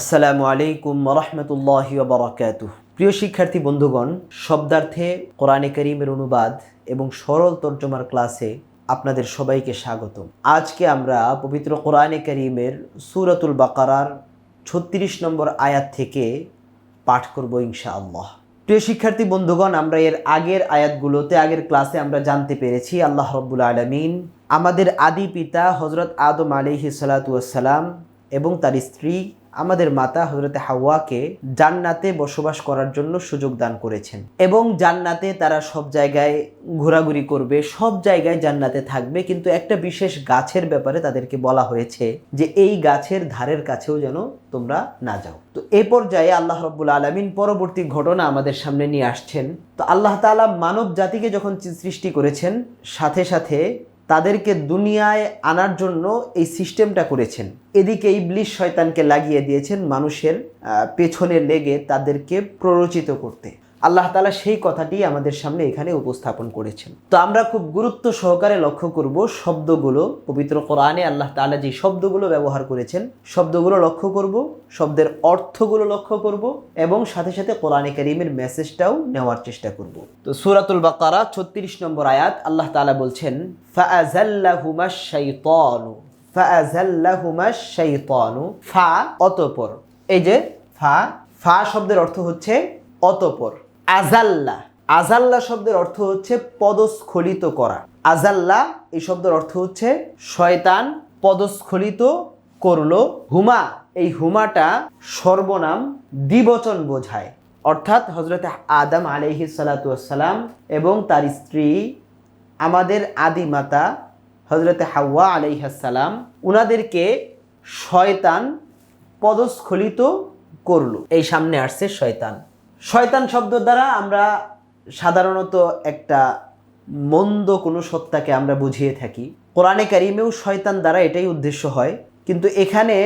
আসসালামু আলাইকুম রহমতুল্লাহ বারাকাত প্রিয় শিক্ষার্থী বন্ধুগণ, শব্দার্থে কোরআনে করিমের অনুবাদ এবং সরল তর্জমার ক্লাসে আপনাদের সবাইকে স্বাগতম। আজকে আমরা পবিত্র কোরআনে করিমের সুরাতুল বাকারার ছত্রিশ নম্বর আয়াত থেকে পাঠ করব ইনশাআল্লাহ। প্রিয় শিক্ষার্থী বন্ধুগণ, আমরা এর আগের আয়াতগুলোতে, আগের ক্লাসে আমরা জানতে পেরেছি, আল্লাহ রব্বুল আলমিন আমাদের আদি পিতা হজরত আদম আলিহি সালাতাম এবং তার স্ত্রী আমাদের মাতা হজরতে হাওয়াকে জান্নাতে বসবাস করার জন্য সুযোগ দান করেছেন এবং জান্নাতে তারা সব জায়গায় ঘোরাঘুরি করবে, সব জায়গায় জান্নাতে থাকবে। কিন্তু একটা বিশেষ গাছের ব্যাপারে তাদেরকে বলা হয়েছে যে, এই গাছের ধারের কাছেও যেন তোমরা না যাও। তো এ পর্যায়ে আল্লাহ রব্বুল আলমিন পরবর্তী ঘটনা আমাদের সামনে নিয়ে আসছেন। তো আল্লাহ তালা মানব জাতিকে যখন সৃষ্টি করেছেন, সাথে সাথে তাদেরকে দুনিয়ায় আনার জন্য এই সিস্টেমটা করেছেন। এদিকে ইবলিশ শয়তানকে লাগিয়ে দিয়েছেন মানুষের পেছনে লেগে তাদেরকে প্ররোচিত করতে। আল্লাহ তালা সেই কথাটি আমাদের সামনে এখানে উপস্থাপন করেছেন। তো আমরা খুব গুরুত্ব সহকারে লক্ষ্য করব শব্দগুলো। পবিত্র কোরআনে আল্লাহ তালা যে শব্দগুলো ব্যবহার করেছেন, শব্দগুলো লক্ষ্য করব, শব্দের অর্থগুলো লক্ষ্য করব এবং সাথে সাথে কোরআনে করিমের মেসেজটাও নেওয়ার চেষ্টা করব। তো সুরাতুল বাকারা ছত্রিশ নম্বর আয়াত, আল্লাহ তালা বলছেন ফা অতঃপর। এই যে ফা ফা শব্দের অর্থ হচ্ছে অতঃপর। আজাল্লা। আজাল্লা শব্দের অর্থ হচ্ছে পদস্খলিত করা। আজাল্লা, এই শব্দের অর্থ হচ্ছে শয়তান পদস্খলিত করল হুমা। এই হুমাটা সর্বনাম দ্বিবচন বোঝায়। অর্থাৎ হজরত আদম আলহি সালাতাম এবং তার স্ত্রী, আমাদের আদি মাতা হজরতে হাওয়া আলাইহাসালাম উনাদেরকে শয়তান পদস্খলিত করল। এই সামনে আসছে শয়তান। শয়তান শব্দ দ্বারা আমরা সাধারণত একটা মন্দ কোনো সত্তাকে আমরা বুঝিয়ে থাকি। কোরআনে কারিমেও শয়তান দ্বারা এটাই উদ্দেশ্য হয়। কিন্তু এখানে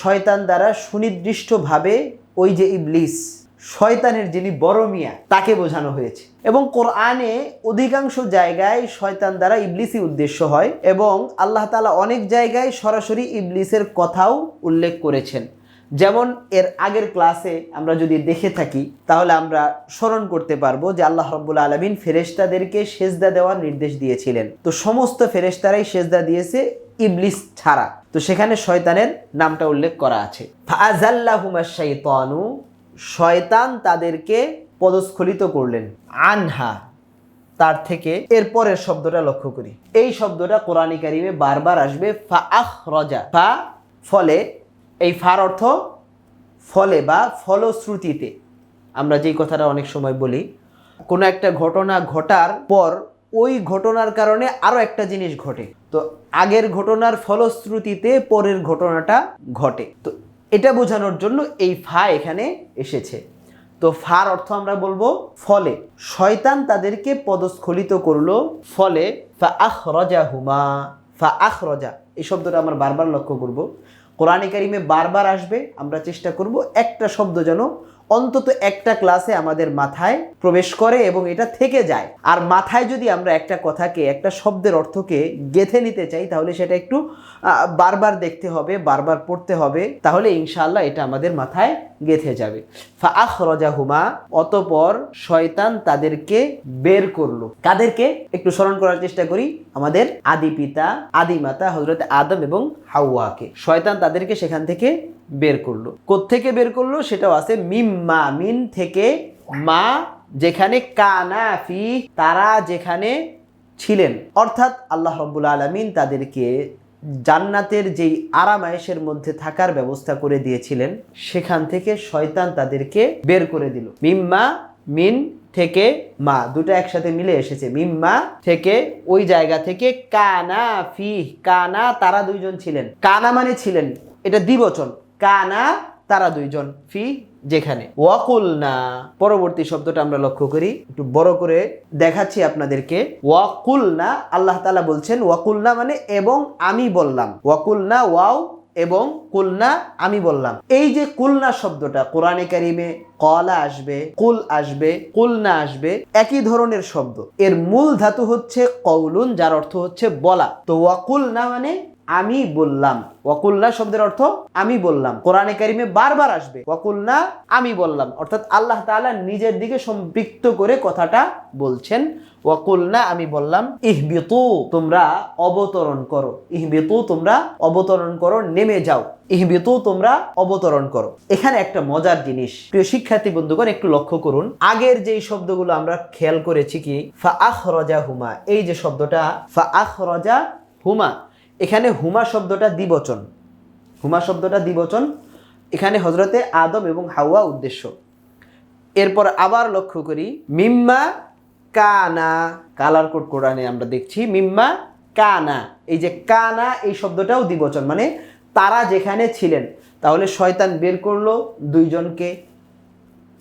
শয়তান দ্বারা সুনির্দিষ্টভাবে ওই যে ইবলিস, শয়তানের যিনি বড় মিয়া, তাকে বোঝানো হয়েছে। এবং কোরআনে অধিকাংশ জায়গায় শয়তান দ্বারা ইবলিসই উদ্দেশ্য হয় এবং আল্লাহ তালা অনেক জায়গায় সরাসরি ইবলিসের কথাও উল্লেখ করেছেন। যেমন এর আগের ক্লাসে আমরা যদি দেখে থাকি, তাহলে আমরা স্মরণ করতে পারব যে আল্লাহ রব্বুল আলমিন ফেরেশতাদেরকে সেজদা দেওয়ার নির্দেশ দিয়েছিলেন। তো সমস্ত ফেরেশতারাই সেজদা দিয়েছে ইবলিস ছাড়া। তো সেখানে শয়তানের নামটা উল্লেখ করা আছে। শয়তান তাদেরকে পদস্খলিত করলেন। আনহা, তার থেকে এর পরের শব্দটা লক্ষ্য করি। এই শব্দটা কোরআনী কারিমে বারবার আসবে ফা আখ রজা ফা ফলে এই ফার অর্থ ফলে বা ফলশ্রুতিতে। আমরা যেই কথাটা অনেক সময় বলি, কোনো একটা ঘটনা ঘটার পর ওই ঘটনার কারণে আরও একটা জিনিস ঘটে। তো আগের ঘটনার ফলশ্রুতিতে পরের ঘটনাটা ঘটে। তো এটা বোঝানোর জন্য এই ফা এখানে এসেছে। তো ফার অর্থ আমরা বলব ফলে। শয়তান তাদেরকে পদস্খলিত করল ফলে। ফা আখ রজা হুমা ফা আখ রজা এই শব্দটা আমরা বারবার লক্ষ্য করব। কোরআনে কারিমে বারবার আসবে আমরা চেষ্টা করব একটা শব্দ যেন অন্তত একটা ক্লাসে আমাদের মাথায় প্রবেশ করে এবং এটা থেকে যায়। আর মাথায় যদি আমরা একটা কথাকে, একটা শব্দের অর্থকে গেথে নিতে চাই, তাহলে সেটা একটু বারবার দেখতে হবে, বারবার পড়তে হবে, তাহলে ইনশাল্লাহ এটা আমাদের মাথায় গেথে যাবে। ফাআখ রজাহুমা অতপর শয়তান তাদেরকে বের করল। কাদেরকে? একটু স্মরণ করার চেষ্টা করি। আমাদের আদি পিতা, আদি মাতা হজরত আদম এবং হাওয়াকে। শয়তান তাদেরকে সেখান থেকে বের করল। থেকে বের করল? সেটাও আছে, মিম্মা, মিন থেকে মা, যেখানে কানা ফি, তারা যেখানে ছিলেন। অর্থাৎ আল্লাহ রব্বুল আলমিন তাদেরকে জান্নাতের যেই আরামায়েশের মধ্যে থাকার ব্যবস্থা করে দিয়েছিলেন, সেখান থেকে শয়তান তাদেরকে বের করে দিল। মিম্মা, মিন থেকে মা, দুটো একসাথে মিলে এসেছে। মিম্মা থেকে ওই জায়গা থেকে কানা ফি, কানা তারা দুইজন ছিলেন। কানা মানে ছিলেন, এটা দ্বিবচন। কানা, তারা দুইজন, ফি যেখানে। ওয়াকুল না পরবর্তী শব্দটা আমরা লক্ষ্য করি, একটু বড় করে দেখাচ্ছি আপনাদেরকে। ওয়াকুল না আল্লাহ তালা বলছেন ওয়াকুল না মানে এবং আমি বললাম। ওয়াকুল না ওয়াও এবং কুলনা, আমি বললাম। এই যে কুলনা শব্দটা কোরআনে কারিমে কলা আসবে, কুল আসবে, কুলনা আসবে, একই ধরনের শব্দ। এর মূল ধাতু হচ্ছে কৌলুন যার অর্থ হচ্ছে বলা। তো ওয়াকুল না মানে আমি বললাম। ওয়াকুল্লা শব্দের অর্থ আমি বললাম। কোরআনে কারিমে বারবার আসবে। ওয়াকুল্লা আমি বললাম। অর্থাৎ আল্লাহ তাআলা নিজের দিকে সম্পৃক্ত করে কথাটা বলছেন। ওয়াকুলনা আমি বললাম, ইহবিতু, তোমরা অবতরণ করো। ইহবিতু, তোমরা অবতরণ করো, নেমে যাও। ইহবিতু, তোমরা অবতরণ করো। এখানে একটা মজার জিনিস। প্রিয় শিক্ষার্থী বন্ধুগণ, একটু লক্ষ্য করুন। আগের যেই শব্দগুলো আমরা খেয়াল করেছি কি? ফা আখ রজা হুমা এই যে শব্দটা ফা আখ রজা হুমা এখানে হুমা শব্দটা দ্বিবচন। হুমা শব্দটা দ্বিবচন। এখানে হজরতে আদম এবং হাওয়া উদ্দেশ্য। এরপর আবার লক্ষ্য করি, মিম্মা কানা। কালার কোড কোরআনে আমরা দেখছি, মিম্মা কানা। এই যে কানা, এই শব্দটাও দ্বিবচন মানে তারা যেখানে ছিলেন। তাহলে শয়তান বের করল দুইজনকে।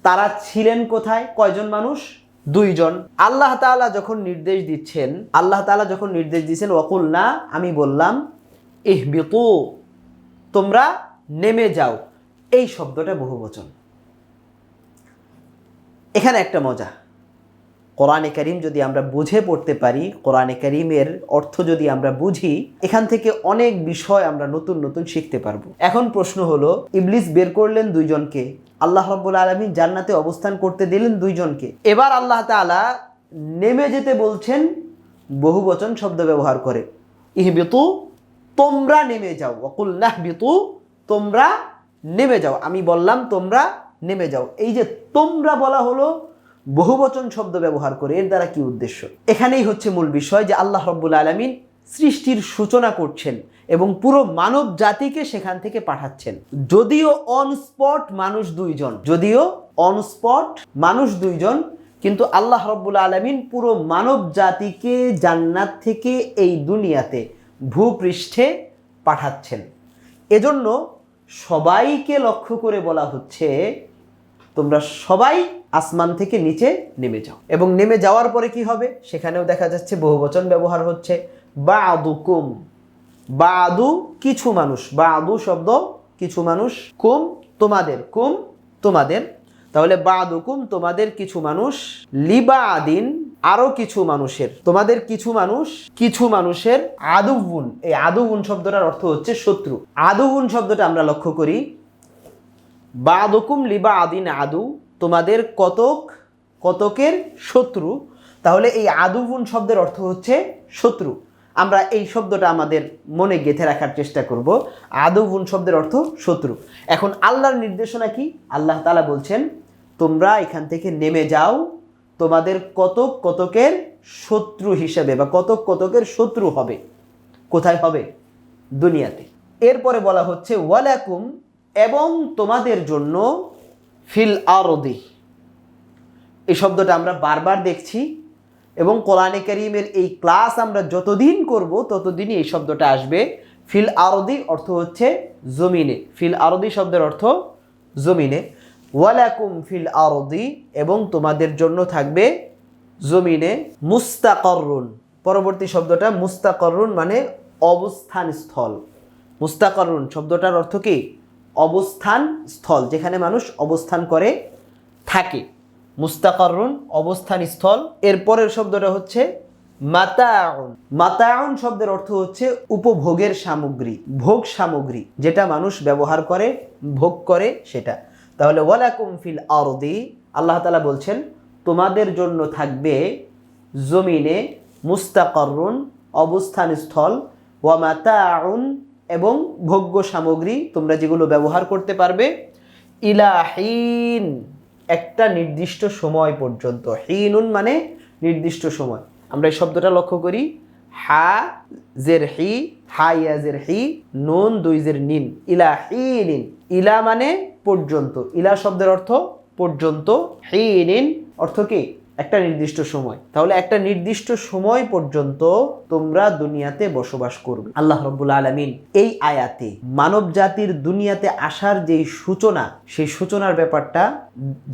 তারা ছিলেন কোথায়? কয়জন মানুষ? দুইজন। আল্লাহ তাআলা যখন নির্দেশ দিচ্ছেন, আল্লাহ তাআলা যখন নির্দেশ দিচ্ছেন ওয়াকুল না আমি বললাম, ইহবিতু, তোমরা নেমে যাও। এই শব্দটা বহুবচন এখানে একটা মজা। কোরআনে করিম যদি আমরা বুঝে পড়তে পারি, কোরআনে করিমের অর্থ যদি আমরা বুঝি, এখান থেকে অনেক বিষয় আমরা নতুন নতুন শিখতে পারব। এখন প্রশ্ন হলো, ইবলিস বের করলেন দুইজনকে। আল্লাহ রব্বুল আলমী জান্নাতে অবস্থান করতে দিলেন দুইজনকে। এবার আল্লাহ তাআলা নেমে যেতে বলছেন বহুবচন শব্দ ব্যবহার করে। ইহবিতু, তোমরা নেমে যাও। অকুল্লাহ বিতু তোমরা নেমে যাও। আমি বললাম, তোমরা নেমে যাও। এই যে তোমরা বলা হলো বহুবচন শব্দ ব্যবহার করে, এর দ্বারা কি উদ্দেশ্য? এখানেই হচ্ছে মূল বিষয় যে আল্লাহ রব্বুল আলমিন সৃষ্টির সূচনা করছেন। এবং পুরো মানব জাতিকে সেখান থেকে পাঠাচ্ছেন। যদিও অন স্পট মানুষ দুইজন, যদিও অন স্পট মানুষ দুইজন, কিন্তু আল্লাহ রব্বুল আলমিন পুরো মানব জাতিকে জান্নাত থেকে এই দুনিয়াতে ভূপৃষ্ঠে পাঠাচ্ছেন। এজন্য সবাইকে লক্ষ্য করে বলা হচ্ছে, তোমরা সবাই আসমান থেকে নিচে নেমে যাও। এবং নেমে যাওয়ার পরে কি হবে? সেখানেও দেখা যাচ্ছে বহুবচন ব্যবহার হচ্ছে। বা আদু কুম বা আদু কিছু মানুষ। বা আদু শব্দ কিছু মানুষ। কুম তোমাদের কুম তোমাদের। তাহলে বাদুকুম তোমাদের কিছু মানুষ। লিবা আদিন আরও কিছু মানুষের। তোমাদের কিছু মানুষ, কিছু মানুষের আদুগুন এই আদুগুন শব্দটার অর্থ হচ্ছে শত্রু। আদুগুন শব্দটা আমরা লক্ষ্য করি। বাদুকুম লিবা আদিন আদু। তোমাদের কতক, কতকের শত্রু। তাহলে এই আদুগুন শব্দের অর্থ হচ্ছে শত্রু। আমরা এই শব্দটা আমাদের মনে গেঁথে রাখার চেষ্টা করব। আদুগুন শব্দের অর্থ শত্রু? এখন আল্লাহর নির্দেশনা কি? আল্লাহ তালা বলছেন, তোমরা এখান থেকে নেমে যাও। তোমাদের কতক কতকের শত্রু হিসেবে বা কতক কতকের শত্রু হবে? কোথায় হবে? দুনিয়াতে। এরপরে বলা হচ্ছে, ওয়ালাকুম এবং তোমাদের জন্য ফিল আরদি। এই শব্দটা আমরা বারবার দেখছি। এবং কোরআনে করিমের এই ক্লাস আমরা যতদিন করব, ততদিনই এই শব্দটা আসবে। ফিল আরদি অর্থ হচ্ছে জমিনে। ফিল আরদি শব্দের অর্থ জমিনে। ওয়ালাকুম ফিল আরদি এবং তোমাদের জন্য থাকবে জমিনে। মুস্তাকরুন পরবর্তী শব্দটা মুস্তাকরুন মানে অবস্থান স্থল মুস্তাকরুন শব্দটার অর্থ কি? অবস্থান স্থল যেখানে মানুষ অবস্থান করে, থাকে। মুস্তাকরুন অবস্থান স্থল এর পরের শব্দটা হচ্ছে মাতাউন। মাতায়ন শব্দের অর্থ হচ্ছে উপভোগের সামগ্রী, ভোগ সামগ্রী, যেটা মানুষ ব্যবহার করে, ভোগ করে সেটা। তাহলে ওয়ালাকুম ফিল আরদি, আল্লাহ তালা বলছেন, তোমাদের জন্য থাকবে জমিনে মুস্তাকরুন অবস্থান স্থল ওয়ামাতাউন এবং ভোগ্য সামগ্রী, তোমরা যেগুলো ব্যবহার করতে পারবে, ইলাহিন। একটা নির্দিষ্ট সময় পর্যন্ত। হিনুন মানে নির্দিষ্ট সময়। আমরা এই শব্দটা লক্ষ্য করি। হা, জের, হি, হা ইয়াজের হি, নুন, দুই, জের, নিন। ইলা হি নিন ইলা মানে পর্যন্ত। ইলা শব্দের অর্থ পর্যন্ত। হি নিন অর্থ কি? একটা নির্দিষ্ট সময়। তাহলে একটা নির্দিষ্ট সময় পর্যন্ত তোমরা দুনিয়াতে বসবাস করবে। আল্লাহ রব্বুল আলমিন এই আয়াতে মানব জাতির দুনিয়াতে আসার যেই সূচনা, সেই সূচনার ব্যাপারটা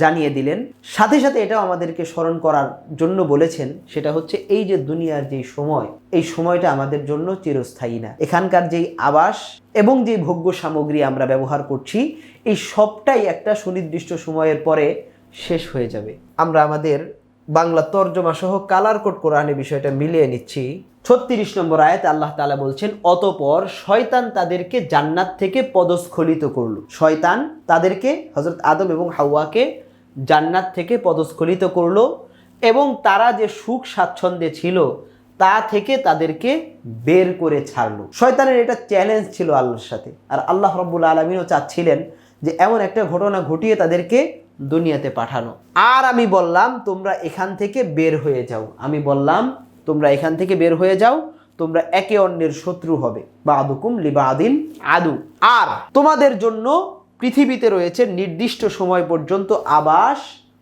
জানিয়ে দিলেন। সাথে সাথে এটাও আমাদেরকে স্মরণ করার জন্য বলেছেন, সেটা হচ্ছে এই যে দুনিয়ার যেই সময়, এই সময়টা আমাদের জন্য চিরস্থায়ী না। এখানকার যেই আবাস এবং যে ভোগ্য সামগ্রী আমরা ব্যবহার করছি, এই সবটাই একটা সুনির্দিষ্ট সময়ের পরে শেষ হয়ে যাবে। আমরা আমাদের বাংলা তর্জমা সহ কালার কোড কোরআনে বিষয়টা মিলিয়ে নিচ্ছি। ছত্রিশ নম্বর আয়াত আল্লাহ তালা বলছেন, অতপর শয়তান তাদেরকে জান্নাত থেকে পদস্খলিত করল। শয়তান তাদেরকে হজরত আদম এবং হাওয়াকে জান্নাত থেকে পদস্খলিত করল এবং তারা যে সুখ স্বাচ্ছন্দ্যে ছিল, তা থেকে তাদেরকে বের করে ছাড়লো। শয়তানের এটা চ্যালেঞ্জ ছিল আল্লাহর সাথে। আর আল্লাহ রব্বুল আলমিনও চাচ্ছিলেন যে, এমন একটা ঘটনা ঘটিয়ে তাদেরকে দুনিয়াতে পাঠানো। আর আমি বললাম, তোমরা এখান থেকে বের হয়ে যাও। আমি বললাম, তোমরা এখান থেকে বের হয়ে যাও, তোমরা একে অন্যের শত্রু হবে। বা আদুকুম লিবা আদিন আদু। আর তোমাদের জন্য পৃথিবীতে রয়েছে নির্দিষ্ট সময় পর্যন্ত আবাস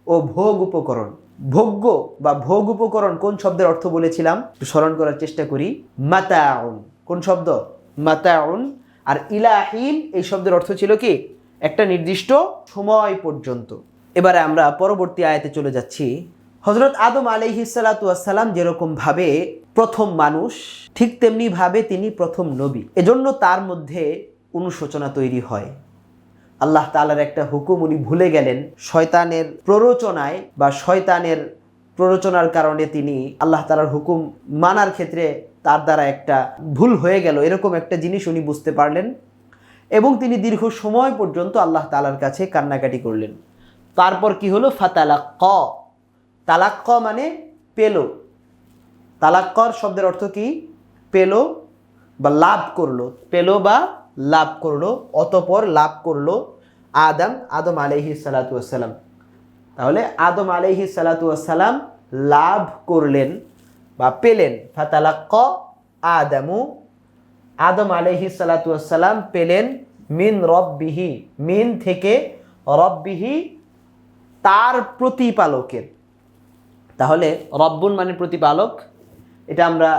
ও ভোগ উপকরণ। ভোগ্য বা ভোগ উপকরণ কোন শব্দের অর্থ বলেছিলাম? একটু স্মরণ করার চেষ্টা করি। মাতাউন, কোন শব্দ? মাতাউন। আর ইলাহিন এই শব্দের অর্থ ছিল কি? একটা নির্দিষ্ট সময় পর্যন্ত। এবারে আমরা পরবর্তী আয়াতে চলে যাচ্ছি। হজরত আদম আলহি সালাতাম যেরকম ভাবে প্রথম মানুষ, ঠিক তেমনি ভাবে তিনি প্রথম নবী। এজন্য তার মধ্যে অনুশোচনা তৈরি হয়। আল্লাহ তালার একটা হুকুম, উনি ভুলে গেলেন শয়তানের প্ররোচনায় বা শয়তানের প্ররোচনার কারণে তিনি আল্লাহ তালার হুকুম মানার ক্ষেত্রে তার দ্বারা একটা ভুল হয়ে গেল। এরকম একটা জিনিস উনি বুঝতে পারলেন। এবং তিনি দীর্ঘ সময় পর্যন্ত আল্লাহ তালার কাছে কান্নাকাটি করলেন। তারপর কি হলো? ফাতালাক ক তালাক ক মানে পেল। তালাক্কর শব্দের অর্থ কি? পেল বা লাভ করল। পেল বা লাভ করল, অতপর লাভ করল আদম আদম আলহি সালাতাম তাহলে আদম আলহি সালাতাম লাভ করলেন বা পেলেন। ফাতালাক্ক আদামু আদম আলহি সালাতাম পেলেন মিন রব্বিহি, মিন থেকে রব্বিহি তার প্রতিপালকের। তাহলে রব্বুন মানে প্রতিপালক। এটা আমরা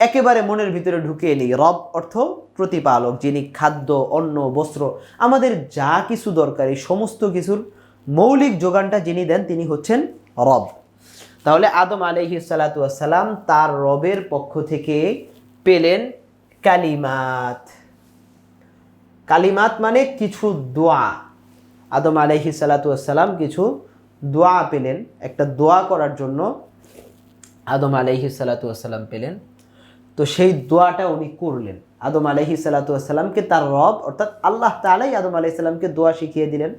একেবারে মনের ভিতরে ঢুকিয়ে নিই। রব অর্থ প্রতিপালক, যিনি খাদ্য, অন্ন, বস্ত্র, আমাদের যা কিছু দরকার, এই সমস্ত কিছুর মৌলিক যোগানটা যিনি দেন, তিনি হচ্ছেন রব। তাহলে আদম আলহি সালাতাম তার রবের পক্ষ থেকে পেলেন কালিমাত। কালিমাত মানে কিছু দোয়া। আদম আলহি সালাতাম কিছু দোয়া পেলেন। একটা দোয়া করার জন্য আদম আলহি সালাতাম পেলেন। তো সেই দোয়াটা উনি করলেন। আদম আলহি সালাতামকে তার রব অর্থাৎ আল্লাহ তালাই আদম আলাইসাল্লামকে দোয়া শিখিয়ে দিলেন।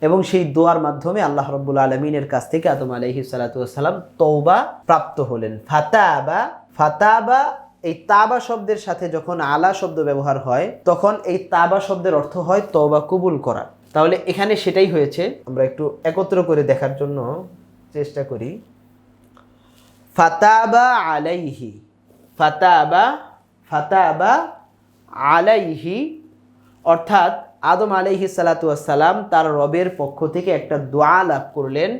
এবং সেই দোয়ার মাধ্যমে আল্লাহ রব্বুল আলমিনের কাছ থেকে আদম আলহি সালাতাম তৌবা প্রাপ্ত হলেন। ফাতা ফাতাবা ফাতাবা এই তাবা শব্দের সাথে যখন আলা শব্দ ব্যবহার হয়, তখন এই তাবা শব্দের অর্থ হয় তবা কবুল করা। তাহলে এখানে সেটাই হয়েছে। আমরা একটু একত্র করে দেখার জন্য চেষ্টা করি। ফাতাবা আলাইহি, ফাতাবা ফাতাবা আলাইহি, অর্থাৎ আদম আলাইহি সালাতাম তার রবের পক্ষ থেকে একটা দোয়া লাভ করলেন।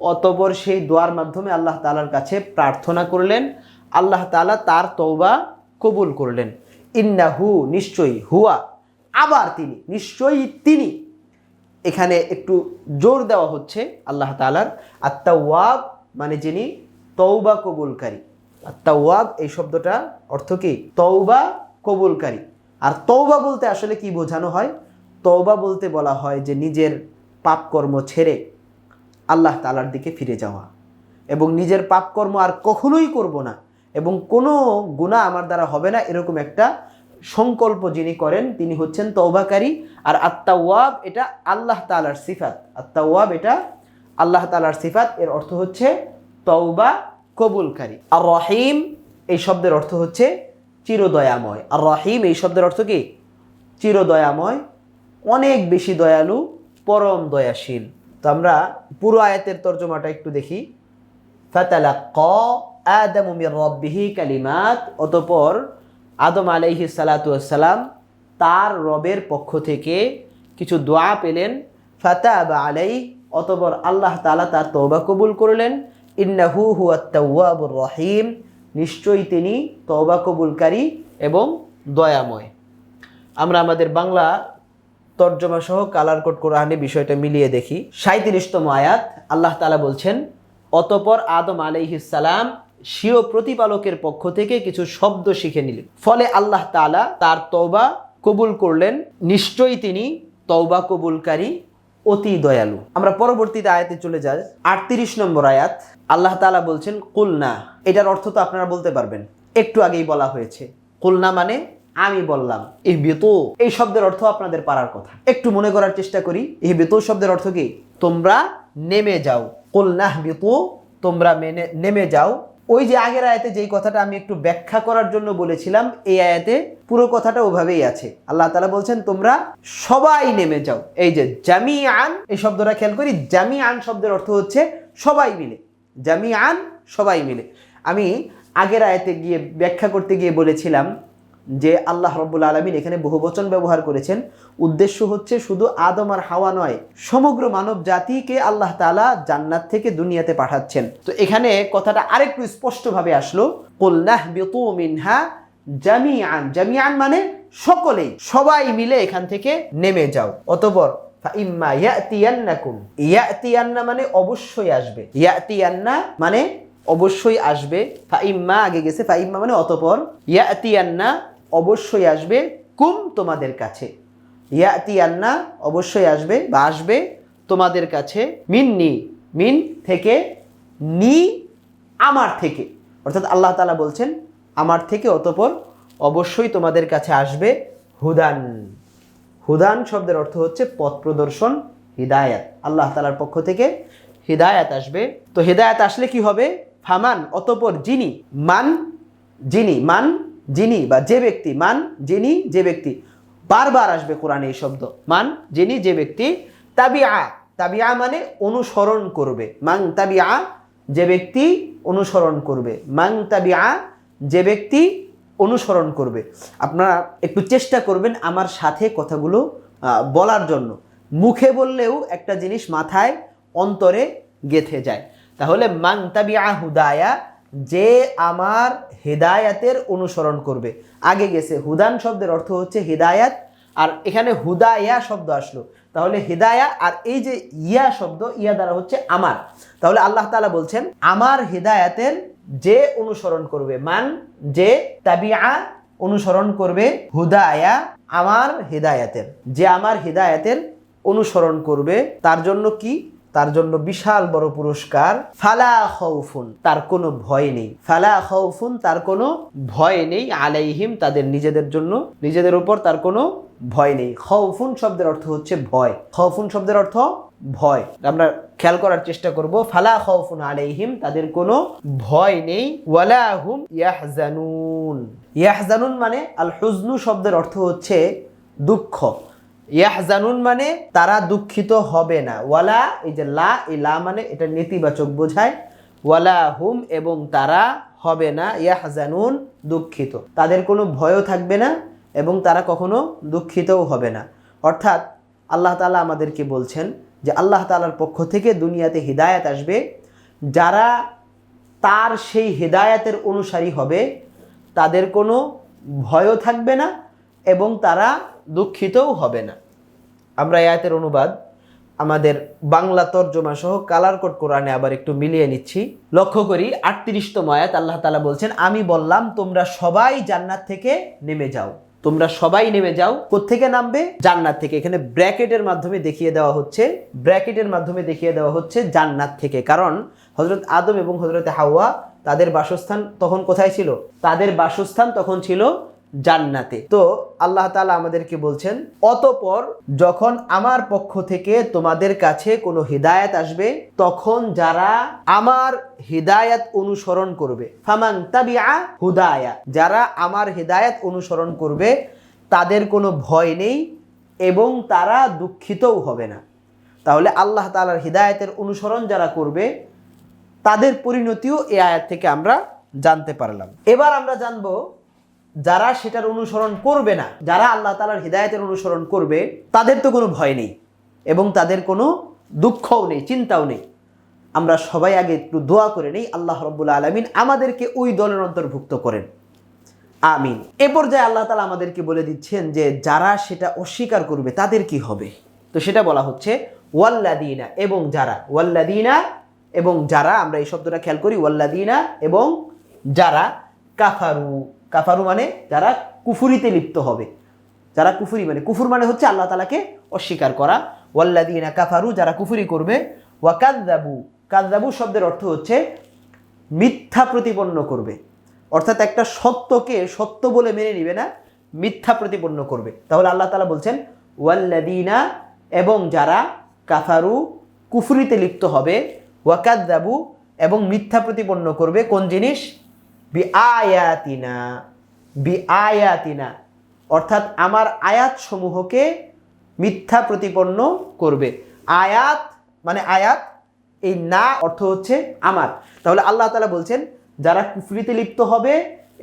অতপর সেই দোয়ার মাধ্যমে আল্লাহ তালার কাছে প্রার্থনা করলেন। আল্লাহ তালা তার তৌবা কবুল করলেন। ইন্না হু নিশ্চয়ই হুয়া, আবার তিনি, নিশ্চয়ই তিনি। এখানে একটু জোর দেওয়া হচ্ছে আল্লাহ তালার আত্মাওয়াব মানে যিনি তৌবা কবুলকারী। আত্মাওয়াব এই শব্দটা অর্থ কি? তৌবা কবুলকারী। আর তৌবা বলতে আসলে কি বোঝানো হয়? তৌবা বলতে বলা হয় যে নিজের পাপকর্ম ছেড়ে আল্লাহ তালার দিকে ফিরে যাওয়া। এবং নিজের পাপকর্ম আর কখনোই করব না। এবং কোনো গুণা আমার দ্বারা হবে না, এরকম একটা সংকল্প যিনি করেন, তিনি হচ্ছেন তৌবাকারী আর আত্মাওয়াব এটা আল্লাহ তালার সিফাত। আত্মাওয়াব এটা আল্লাহ তালার সিফাত, এর অর্থ হচ্ছে তৌবা কবুলকারী। আর রহিম এই শব্দের অর্থ হচ্ছে চিরদয়াময়। আর রহিম এই শব্দের অর্থ কি? চিরদয়াময়, অনেক বেশি দয়ালু, পরম দয়াশীল। তো আমরা পুরো আয়াতের তর্জমাটা একটু দেখি। ক কালিমাত। অতপর আদম আলাইহি সালাতাম তার রবের পক্ষ থেকে কিছু দোয়া পেলেন। ফাতা বা আলাই অতপর আল্লাহ তালা তার তৌবা কবুল করলেন। ইন্নাহু হুয়াত্তাউয়াবুর রহিম, নিশ্চয়ই তিনি তৌবা কবুলকারী এবং দয়াময়। আমরা আমাদের বাংলা তর্জমা সহ কালার কোড কোরআনে বিষয়টা মিলিয়ে দেখি। সাঁত্রিশতম আয়াত, আল্লাহ তালা বলছেন অতপর আদম আলাইহিসালাম স্বীয় প্রতিপালকের পক্ষ থেকে কিছু শব্দ শিখে নিলেন। ফলে আল্লাহ তালা তার তৌবা কবুল করলেন। নিশ্চয়ই তিনি তৌবা কবুলকারী, অতি দয়ালু। আমরা পরবর্তীতে আয়াতে চলে যাই। আটত্রিশ নম্বর আয়াত। আল্লাহ তাআলা বলছেন, কুলনা। এটার অর্থ তো আপনারা বলতে পারবেন। একটু আগেই বলা হয়েছে। কুলনা মানে আমি বললাম এই বেতো এই শব্দের অর্থ আপনাদের পারার কথা। একটু মনে করার চেষ্টা করি। এই বেতো শব্দের অর্থ কি? তোমরা নেমে যাও। কুলনাহ বেতো তোমরা মেনে, নেমে যাও। ওই যে আগের আয়াতে যেই কথাটা আমি একটু ব্যাখ্যা করার জন্য বলেছিলাম, এই আয়াতে পুরো কথাটা ওভাবেই আছে। আল্লাহ তালা বলছেন, তোমরা সবাই নেমে যাও। এই যে জামি আন এই শব্দটা খেয়াল করি জামি আন শব্দের অর্থ হচ্ছে সবাই মিলে। জামি আন সবাই মিলে। আমি আগের আয়াতে গিয়ে ব্যাখ্যা করতে গিয়ে বলেছিলাম যে আল্লাহ রব্বুল আলমিন এখানে বহু বচন ব্যবহার করেছেন। উদ্দেশ্য হচ্ছে শুধু আদম আর হাওয়া নয়, সমগ্র মানব জাতিকে আল্লাহ তালা জান্নাত থেকে দুনিয়াতে পাঠাচ্ছেন। তো এখানে কথাটা আরেকটু স্পষ্টভাবে আসলো কল্লাহ বেতু মিনহা জামিয়ান জামিয়ান মানে সকলেই, সবাই মিলে এখান থেকে নেমে যাও। অতপর মানে অবশ্যই আসবে। মানে অবশ্যই আসবে। ফাইম্মা আগে গেছে। ফাইম্মা মানে অতপর, ইয়াতিয়ান্না অবশ্যই আসবে, কুম তোমাদের কাছে। ইয়াতিয়ান্না অবশ্যই আসবে বা আসবে তোমাদের কাছে। মিন নি, মিন থেকে, নি আমার থেকে। অর্থাৎ আল্লাহ তালা বলছেন, আমার থেকে অতপর অবশ্যই তোমাদের কাছে আসবে হুদান। হুদান শব্দের অর্থ হচ্ছে পথ প্রদর্শন, হিদায়াত। আল্লাহ তালার পক্ষ থেকে হিদায়াত আসবে। তো হিদায়াত আসলে কি হবে? ফামান, অতপর যিনি, মান যিনি, মান যিনি বা যে ব্যক্তি, মান যিনি যে ব্যক্তি, বারবার আসবে কোরআনে এই শব্দ। মান যিনি যে ব্যক্তি, তাবিআ। তাবিআ মানে অনুসরণ করবে। মাং তাবিআ যে ব্যক্তি, অনুসরণ করবে। মাং তাবিআ যে ব্যক্তি, অনুসরণ করবে। আপনারা একটু চেষ্টা করবেন আমার সাথে কথাগুলো বলার জন্য। মুখে বললেও একটা জিনিস মাথায় অন্তরে গেথে যায়। তাহলে মাং তাবিআ হুদায়া যে আমার হেদায়াতের অনুসরণ করবে। আগে গেছে হুদান শব্দের অর্থ হচ্ছে হেদায়াত, আর এখানে হুদা হুদায়া শব্দ আসলো। তাহলে হেদায়া আর এই যে ইয়া শব্দ, ইয়া দ্বারা হচ্ছে আমার। তাহলে আল্লাহ তাআলা বলছেন, আমার হেদায়াতের যে অনুসরণ করবে, মান যে তাবিআ অনুসরণ করবে, হুদায়া আমার হেদায়াতের। যে আমার হেদায়াতের অনুসরণ করবে, তার জন্য কি? তার জন্য বিশাল বড় পুরস্কার। ফালা খৌফুন তার কোনো ভয় নেই। ফালা খৌফুন তার কোনো ভয় নেই। আলাইহিম, তাদের নিজেদের জন্য, নিজেদের উপর তার কোনো ভয় নেই। খৌফুন শব্দের অর্থ হচ্ছে ভয়। খৌফুন শব্দের অর্থ ভয়। আমরা খেয়াল করার চেষ্টা করব, ফালা খৌফুন আলাইহিম, তাদের কোনো ভয় নেই। ওয়ালা হুম ইয়াহজানুন। ইয়াহজানুন মানে আল হুজনু শব্দের অর্থ হচ্ছে দুঃখ। ইয়াহজানুন মানে তারা দুঃখিত হবে না। ওয়ালা, এই যে লা, এই লা মানে এটা নেতিবাচক বোঝায়। ওয়ালা হুম এবং তারা হবে না, ইয়াহজানুন দুঃখিত। তাদের কোনো ভয়ও থাকবে না এবং তারা কখনো দুঃখিতও হবে না। অর্থাৎ আল্লাহ তালা আমাদেরকে বলছেন যে আল্লাহ তালার পক্ষ থেকে দুনিয়াতে হিদায়াত আসবে। যারা তার সেই হেদায়াতের অনুসারী হবে, তাদের কোনো ভয়ও থাকবে না এবং তারা দুঃখিতও হবে না। আমরা আয়াতের অনুবাদ, আমাদের বাংলা তর্জমা সহ কালার কোড কোরআনে আবার একটু মিলিয়ে নিচ্ছি। লক্ষ্য করি, আটত্রিশতম আয়াত আল্লাহ তালা বলছেন, আমি বললাম, তোমরা সবাই জান্নাত থেকে নেমে যাও। তোমরা সবাই নেমে যাও। কোত্থেকে নামবে? জান্নাত থেকে। এখানে ব্র্যাকেটের মাধ্যমে দেখিয়ে দেওয়া হচ্ছে ব্র্যাকেটের মাধ্যমে দেখিয়ে দেওয়া হচ্ছে জান্নাত থেকে। কারণ হজরত আদম এবং হজরত হাওয়া তাদের বাসস্থান তখন কোথায় ছিল? তাদের বাসস্থান তখন ছিল জান্নাতে। তো আল্লাহ তাআলা আমাদেরকে বলছেন, অতপর যখন আমার পক্ষ থেকে তোমাদের কাছে কোনো হিদায়াত আসবে, তখন যারা আমার হিদায়াত অনুসরণ করবে, ফামান তাবিআ হুদায়া, যারা আমার হিদায়াত অনুসরণ করবে, তাদের কোনো ভয় নেই এবং তারা দুঃখিতও হবে না। তাহলে আল্লাহ তাআলার হিদায়াতের অনুসরণ যারা করবে, তাদের পরিণতিও এ আয়াত থেকে আমরা জানতে পারলাম। এবার আমরা জানব যারা সেটার অনুসরণ করবে না, যারা আল্লাহ তালার হৃদায়তের অনুসরণ করবে, তাদের তো কোনো ভয় নেই এবং তাদের কোনো দুঃখও নেই, চিন্তাও নেই। আমরা সবাই আগে একটু দোয়া করে নেই, আল্লাহ রব্বুল আলমিন আমাদেরকে ওই দলের অন্তর্ভুক্ত করেন। আমিন। এ পর্যায়ে আল্লাহ তালা আমাদেরকে বলে দিচ্ছেন যে, যারা সেটা অস্বীকার করবে, তাদের কি হবে? তো সেটা বলা হচ্ছে ওয়াল্লাদিনা এবং যারা। ওয়াল্লাদিনা এবং যারা, আমরা এই শব্দটা খেয়াল করি ওয়াল্লাদিনা এবং যারা কাফারু। কাফারু মানে যারা কুফুরিতে লিপ্ত হবে। যারা কুফুরি মানে কুফুর মানে হচ্ছে আল্লাহ তালাকে অস্বীকার করা। ওয়াল্লাদিনা কাফারু, যারা কুফুরি করবে ওয়াকাদ্দাবু কাদ্দাবু শব্দের অর্থ হচ্ছে মিথ্যা প্রতিপন্ন করবে। অর্থাৎ একটা সত্যকে সত্য বলে মেনে নিবে না, মিথ্যা প্রতিপন্ন করবে। তাহলে আল্লাহ তালা বলছেন ওয়াল্লাদিনা এবং যারা কাফারু কুফুরিতে লিপ্ত হবে ওয়াকাদ্দাবু এবং মিথ্যা প্রতিপন্ন করবে, কোন জিনিস? বি আয়াতিনা বি আয়াতিনা অর্থাৎ আমার আয়াত সমূহকে মিথ্যা প্রতিপন্ন করবে। আয়াত মানে আয়াত, এই না অর্থ হচ্ছে আমার। তাহলে আল্লাহ তালা বলছেন, যারা কুফরিতে লিপ্ত হবে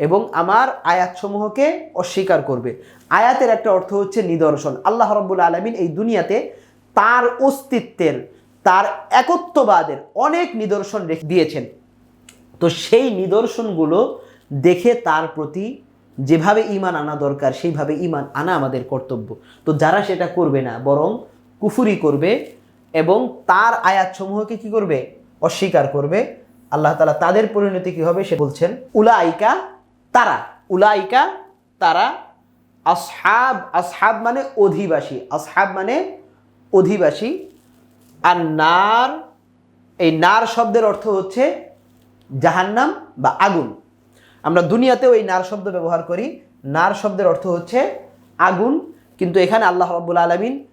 এবং আমার আয়াতসমূহকে অস্বীকার করবে। আয়াতের একটা অর্থ হচ্ছে নিদর্শন। আল্লাহ রব্বুল আলমিন এই দুনিয়াতে তার অস্তিত্বের, তার একত্ববাদের অনেক নিদর্শন রেখে দিয়েছেন। তো সেই নিদর্শনগুলো দেখে তার প্রতি যেভাবে ইমান আনা দরকার, সেইভাবে ইমান আনা আমাদের কর্তব্য। তো যারা সেটা করবে না, বরং কুফুরি করবে এবং তার আয়াতসমূহকে কি করবে? অস্বীকার করবে। আল্লাহ তালা তাদের পরিণতি কি হবে? সে বলছেন, উলাইকা তারা উলাইকা তারা আসহাব আসহাব মানে অধিবাসী, আসহাব মানে অধিবাসী। আর নার, এই নার শব্দের অর্থ হচ্ছে জাহান্নাম বা আগুন। আমরা দুনিয়াতেও এই নার শব্দ ব্যবহার করি। নার শব্দের অর্থ হচ্ছে আগুন। কিন্তু এখানে আল্লাহ রব্বুল আলমিন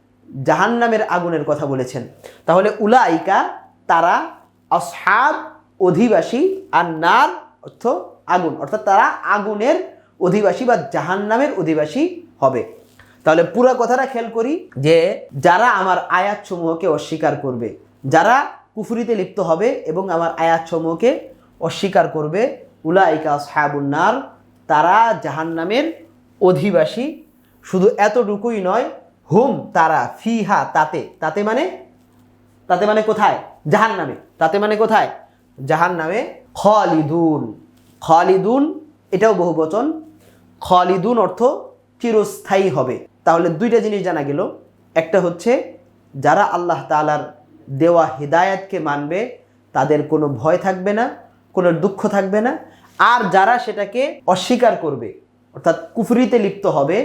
জাহান্নামের আগুনের কথা বলেছেন। তাহলে উলাইকা, তারা, আসহাব, অধিবাসী আর নার অর্থ আগুন। অর্থাৎ তারা আগুনের অধিবাসী বা জাহান্নামের অধিবাসী হবে। তাহলে পুরো কথাটা খেয়াল করি যে যারা আমার আয়াত সমূহকে অস্বীকার করবে, যারা কুফুরিতে লিপ্ত হবে এবং আমার আয়াত সমূহকে অস্বীকার করবে, উলাইকা সাহাবুন্নার তারা জাহান্নামের অধিবাসী। শুধু এতটুকুই নয়, হুম তারা ফিহা, তাতে তাতে মানে? তাতে মানে কোথায়? জাহান নামে তাতে মানে কোথায়? জাহান নামে খালিদুন। খালিদুন, এটাও বহু বচন খালিদুন অর্থ চিরস্থায়ী হবে। তাহলে দুইটা জিনিস জানা গেল। একটা হচ্ছে, যারা আল্লাহ তালার দেওয়া হিদায়াতকে মানবে, তাদের কোনো ভয় থাকবে না। কোনো দুঃখ থাকবে না। আর যারা সেটাকে অস্বীকার করবে, অর্থাৎ কুফরিতে লিপ্ত হবে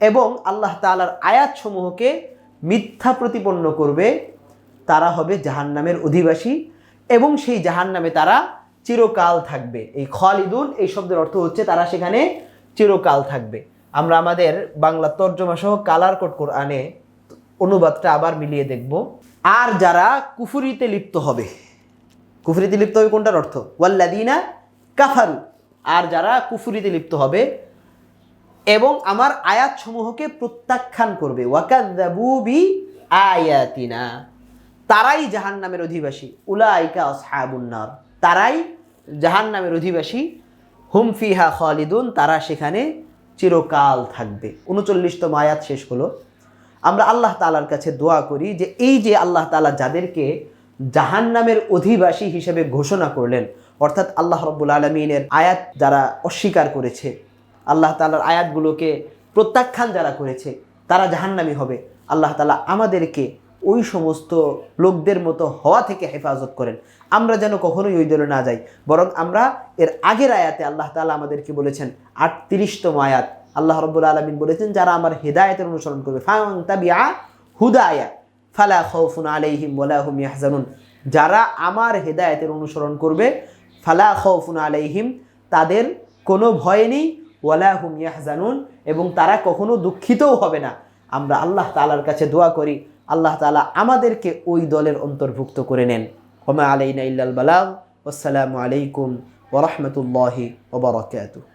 এবং আল্লাহ তালার আয়াতসমূহকে মিথ্যা প্রতিপন্ন করবে, তারা হবে জাহান্নামের অধিবাসী এবং সেই জাহান্নামে তারা চিরকাল থাকবে। এই খালিদুন, এই শব্দের অর্থ হচ্ছে তারা সেখানে চিরকাল থাকবে। আমরা আমাদের বাংলা তর্জমা সহ কালার কোট কোরআনে অনুবাদটা আবার মিলিয়ে দেখব। আর যারা কুফুরিতে লিপ্ত হবে কুফুরিতে লিপ্ত হবে কোনটার অর্থ? ওয়াল্লাদিনা কাফারু। আর যারা কুফুরিতে লিপ্ত হবে এবং আমার আয়াতসমূহকে প্রত্যাখ্যান করবে। ওয়াকাদ্দাবু বি আয়াতিনা তারাই জাহান নামের অধিবাসী। উলাইকা আসহাবুন্নার তারাই জাহান নামের অধিবাসী। হুম ফিহা খালিদুন। তারা সেখানে চিরকাল থাকবে। উনচল্লিশতম আয়াত শেষ হলো। আমরা আল্লাহ তালার কাছে দোয়া করি যে, এই যে আল্লাহ তালা যাদেরকে জাহান্নামের অধিবাসী হিসেবে ঘোষণা করলেন। অর্থাৎ আল্লাহ রব্বুল আলমিনের আয়াত যারা অস্বীকার করেছে, আল্লাহ তালার আয়াতগুলোকে প্রত্যাখ্যান যারা করেছে, তারা জাহান্নামি হবে। আল্লাহ তালা আমাদেরকে ওই সমস্ত লোকদের মতো হওয়া থেকে হেফাজত করেন। আমরা যেন কখনোই ওই দলে না যাই, বরং আমরা এর আগের আয়াতে আল্লাহ তালা আমাদেরকে বলেছেন, আটত্রিশতম আয়াত। আল্লাহ রব্বুল আলমিন বলেছেন, যারা আমার হেদায়তের অনুসরণ করবে ফাং তাবিয়া হুদায়া। ফালা খৌফুন আলাইহিম ওয়ালাহুম ইয়াহজানুন। যারা আমার হেদায়েতের অনুসরণ করবে, ফালা খৌফুন আলাইহিম, তাদের কোনো ভয় নেই ওয়ালাহুম ইয়াহজানুন, এবং তারা কখনো দুঃখিতও হবে না। আমরা আল্লাহ তালার কাছে দোয়া করি, আল্লাহ তালা আমাদেরকে ওই দলের অন্তর্ভুক্ত করে নেন। ওমা আলাইনা ইল্লাল বালাগ আসসালামু আলাইকুম ওরহমতুল্লাহি ওবরাকাতুহ